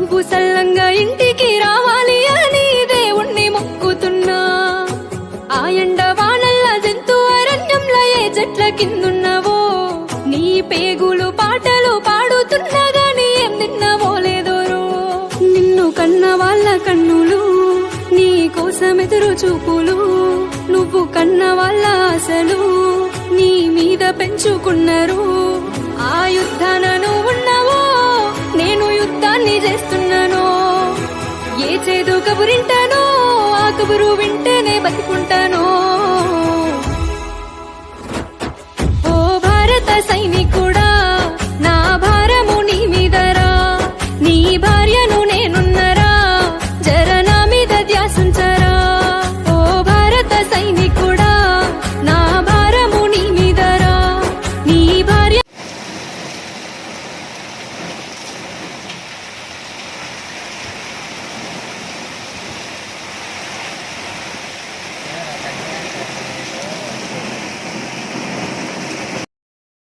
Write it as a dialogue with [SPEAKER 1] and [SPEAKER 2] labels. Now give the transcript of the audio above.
[SPEAKER 1] నువ్వు సల్లంగా ఇంటికి రావాలి అని దేవుణ్ణి మొక్కుతున్నా. ఆ ఎండ వానల్ల జంతు అరణ్యంలో ఏ చెట్ల కిందున్నావో. నీ పేగులు పాటలు పాడుతున్నా గాని ఏం నిన్నవో లేదోరు నిన్ను కన్న వాళ్ళ కన్నులు నీ కోసం ఎదురు చూపులు నువ్వు కన్న వాళ్ళ ఆశలు నీ మీద పెంచుకున్నారు కబురింటానో ఆ కబురు వింటేనే బతుకుంటానో. ఓ భారత సైనిక